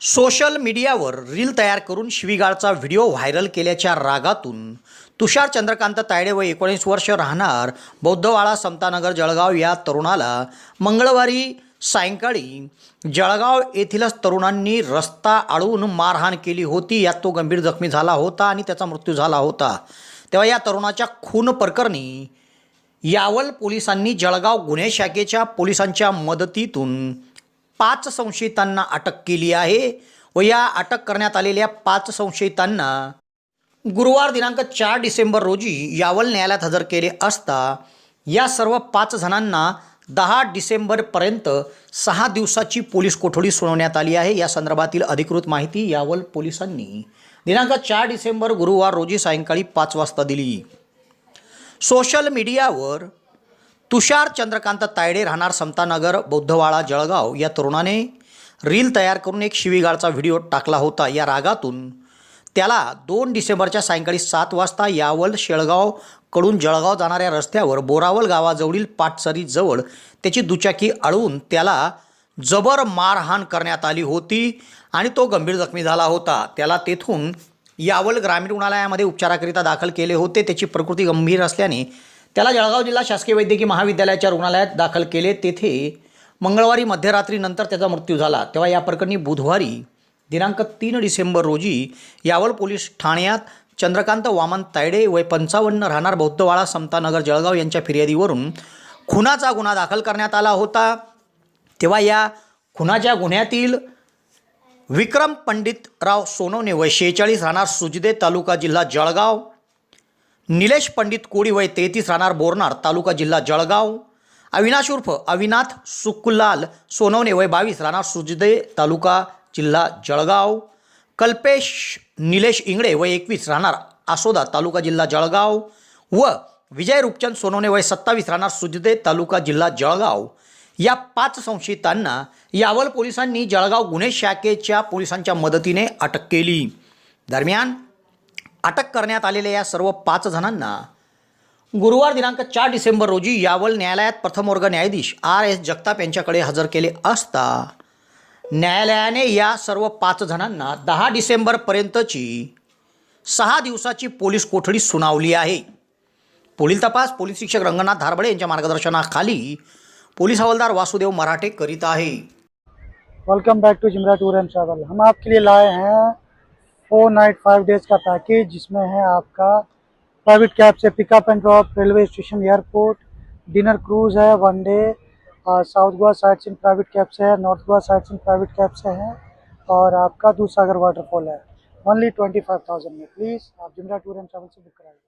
Social मीडियावर reel तयार करून शिवीगाळचा व्हिडिओ व्हायरल केल्याच्या रागातून तुषार चंद्रकांत तायडे व एकोणीस वर्ष राहणार बौद्धवाळा समतानगर जळगाव या तरुणाला मंगळवारी सायंकाळी जळगाव येथीलच तरुणांनी रस्ता अडवून मारहाण केली होती. यात तो गंभीर जखमी झाला होता आणि त्याचा मृत्यू झाला होता. तेव्हा या तरुणाच्या खून प्रकरणी यावल पोलिसांनी जळगाव गुन्हे शाखेच्या पोलिसांच्या मदतीतून पाच संशयितांना अटक केली आहे व या अटक करण्यात आलेल्या पाच संशयितांना गुरुवार दिनांक चार डिसेंबर रोजी यावल न्यायालयात हजर केले असता या सर्व पाच जणांना दहा डिसेंबरपर्यंत सहा दिवसाची पोलीस कोठडी सुनावण्यात आली आहे. या संदर्भातील अधिकृत माहिती यावल पोलिसांनी दिनांक चार डिसेंबर गुरुवार रोजी सायंकाळी पाच वाजता दिली. सोशल मीडियावर तुषार चंद्रकांत तायडे राहणार समतानगर बौद्धवाडा जळगाव. या तरुणाने रील तयार करून एक शिवीगाळचा व्हिडिओ टाकला होता. या रागातून त्याला दोन डिसेंबरच्या सायंकाळी सात वाजता यावल शेळगावकडून जळगाव जाणाऱ्या रस्त्यावर बोरावल गावाजवळील पाटसरीजवळ त्याची दुचाकी अळवून त्याला जबर मारहाण करण्यात आली होती आणि तो गंभीर जखमी झाला होता. त्याला तेथून यावल ग्रामीण रुग्णालयामध्ये उपचाराकरिता दाखल केले होते. त्याची प्रकृती गंभीर असल्याने त्याला जळगाव जिल्हा शासकीय वैद्यकीय महाविद्यालयाच्या रुग्णालयात दाखल केले. तेथे मंगळवारी मध्यरात्रीनंतर त्याचा मृत्यू झाला. तेव्हा या प्रकरणी बुधवारी दिनांक तीन डिसेंबर रोजी यावल पोलीस ठाण्यात चंद्रकांत वामन तायडे वय पंचावन्न राहणार बौद्धवाळा समतानगर जळगाव यांच्या फिर्यादीवरून खुनाचा गुन्हा दाखल करण्यात आला होता. तेव्हा या खुनाच्या गुन्ह्यातील विक्रम पंडितराव सोनवणे वय शेहेचाळीस राहणार सुजदे तालुका जिल्हा जळगाव निलेश पंडित कोळी वय तेहतीस राहणार बोरनार तालुका जिल्हा जळगाव. अविनाश उर्फ अविनाथ सुकुलाल सोनवणे वय बावीस राहणार सुजदे तालुका जिल्हा जळगाव. कल्पेश निलेश इंगळे वय एकवीस राहणार आसोदा तालुका जिल्हा जळगाव. व विजय रूपचंद सोनवणे वय सत्तावीस राहणार सुजदे तालुका जिल्हा जळगाव. या पाच संशयितांना यावल पोलिसांनी जळगाव गुन्हे शाखेच्या पोलिसांच्या मदतीने अटक केली. दरम्यान अटक करण्यात आलेल्या या सर्व पाच जणांना गुरुवार दिनांक चार डिसेंबर रोजी यावल न्यायालयात प्रथमवर्ग न्यायाधीश आर एस जगताप यांच्याकडे हजर केले असता न्यायालयाने या सर्व पाच जणांना दहा डिसेंबरपर्यंतची सहा दिवसाची पोलीस कोठडी सुनावली आहे. पुढील तपास पोलीस शिक्षक रंगनाथ धारबडे यांच्या मार्गदर्शनाखाली पोलीस हवालदार वासुदेव मराठे करीत आहे. Welcome back to Jimra tour and travel हम आपके लिए लाए हैं फोर नाइट, फाइव डेज़ का पैकेज जिसमें है आपका private cab say pickup and drop railway station airport dinner cruise है one day south Goa sightseeing private cab से है north Goa sightseeing private cab से है, और आपका दूसागर वाटरफॉल है ओनली ट्वेंटी फाइव थाउज़ेंड में प्लीज़ आप जिमरा टूर एंड ट्रैवल से book कराइए।